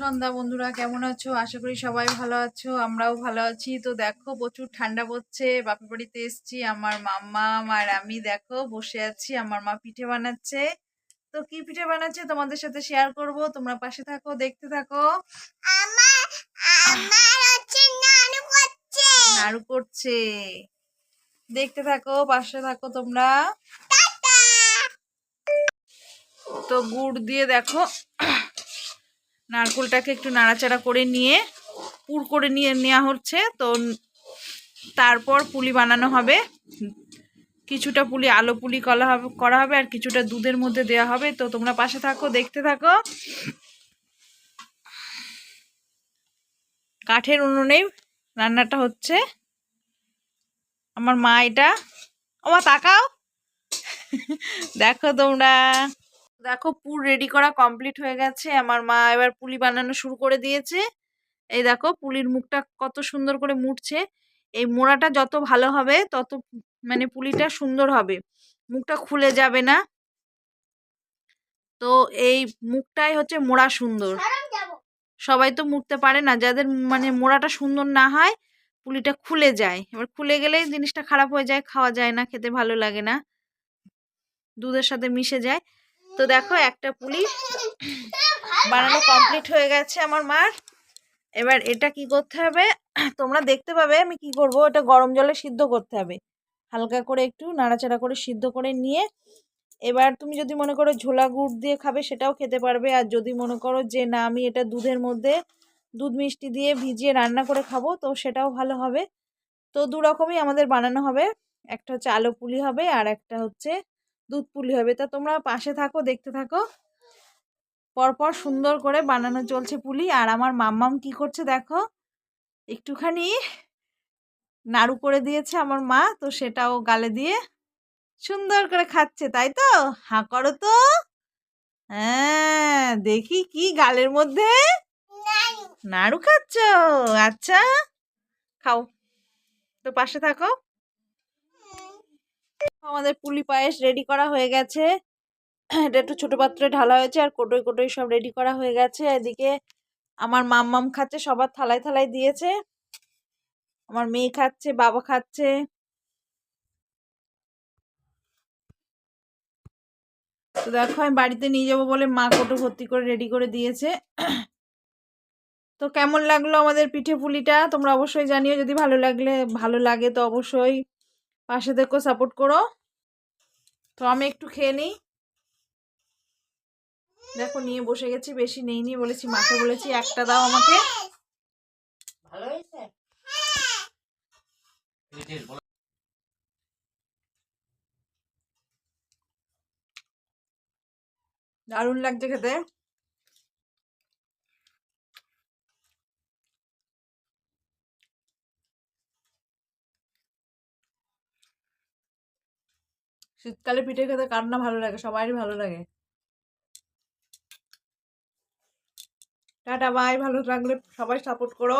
সন্ধ্যা বন্ধুরা কেমন আছো? আশা করি সবাই ভালো আছো আমরাও ভালো আছি। তো দেখো প্রচুর ঠান্ডা পড়ছে বাপের বাড়িতে এসছি আমার মাম্মা আর আমি দেখো বসে আছি আমার মা পিঠে বানাচ্ছে। তো কি পিঠে বানাচ্ছে তোমাদের সাথে শেয়ার করব তোমরা পাশে থাকো দেখতে থাকো। আমার আমার হচ্ছে নানু করছে। নাড়ু করছে। দেখতে থাকো পাশে থাকো তোমরা। তো গুড় দিয়ে দেখো নারকেলটাকে একটু নাড়াচাড়া করে নিয়ে, পুর করে নিয়ে নেওয়া হচ্ছে। তো তারপর পুলি বানানো হবে। কিছুটা পুলি, আলো পুলি করা হবে করা হবে আর কিছুটা দুধের মধ্যে দেওয়া হবে। তো তোমরা পাশে থাকো, দেখতে থাকো। কাঠের উনুনেই রান্নাটা হচ্ছে। আমার মা এটা আমার তাকাও। দেখো তোমরা। দেখো পুর রেডি করা কমপ্লিট হয়ে গেছে। আমার মা এবার পুলি বানানো শুরু করে দিয়েছে। এই দেখো পুলির মুখটা কত সুন্দর করে মুড়ছে। এই মোড়াটা যত ভালো হবে তত মানে পুলিটা সুন্দর হবে। মুখটা খুলে যাবে না। তো এই মুখটাই হচ্ছে মোড়া সুন্দর। সবাই তো মুড়তে পারে না। যাদের মানে মোড়াটা সুন্দর না হয় পুলিটা খুলে যায়। এবার খুলে গেলেই জিনিসটা খারাপ হয়ে যায় খাওয়া যায় না খেতে ভালো লাগে না। দুধের সাথে মিশে যায়। তো দেখো একটা পুলি বানানো কমপ্লিট হয়ে গেছে আমার মার। এবার এটা কি করতে হবে? তোমরা দেখতে পাবে আমি কি করব? এটা গরম জলে সিদ্ধ করতে হবে। হালকা করে একটু নাড়াচাড়া করে সিদ্ধ করে নিয়ে এবার তুমি যদি মনে করো ঝোলা গুড় দিয়ে খাবে সেটাও খেতে পারবে। আর যদি মনে করো যে না, আমি এটা দুধের মধ্যে দুধ মিষ্টি দিয়ে ভিজিয়ে রান্না করে খাব, তো সেটাও ভালো হবে। তো দু রকমই আমাদের বানানো হবে। একটা হচ্ছে আলু পুলি হবে আর একটা হচ্ছে দুধ পুলি হবে। তা তোমরা পাশে থাকো, দেখতে থাকো। পরপর সুন্দর করে বানানো চলছে পুলি। আর আমার মাম্মাম কি করছে দেখো? একটুখানি নাড়ু করে দিয়েছে আমার মা, তো সেটাও গালে দিয়ে সুন্দর করে খাচ্ছে, তাই তো? হাঁ করো তো। হ্যাঁ দেখি কি গালের মধ্যে নাড়ু খাচ্ছ? আচ্ছা খাও। তো পাশে থাকো। আমাদের পুলি পায়েস রেডি করা হয়ে গেছে। এটা একটু ছোটো পাত্রে ঢালা হয়েছে আর কোটোই কোটোই সব রেডি করা হয়ে গেছে। এদিকে আমার মাম্মাম খাচ্ছে, সবার থালায় থালায় দিয়েছে। আমার মেয়ে খাচ্ছে, বাবা খাচ্ছে। তো দেখো, আমি বাড়িতে নিয়ে যাব বলে মা কোটো ভর্তি করে রেডি করে দিয়েছে। তো কেমন লাগল আমাদের পিঠে পুলিটা? তোমরা অবশ্যই জানিও। যদি ভালো লাগলে, ভালো লাগে তো অবশ্যই। পাশে থেকো সাপোর্ট করো। তো আমি একটু খেয়ে নিই। দেখো নিয়ে বসে গেছি বেশি নেই নি বলেছি মাকে বলেছি একটা দাও আমাকে। ভালো হয়েছে? দারুণ লাগছে খেতে। শীতকালে পিঠে খেতে কার না ভালো লাগে? সবারই ভালো লাগে। টাটা বাই ভালো লাগলে সবাই সাপোর্ট করো।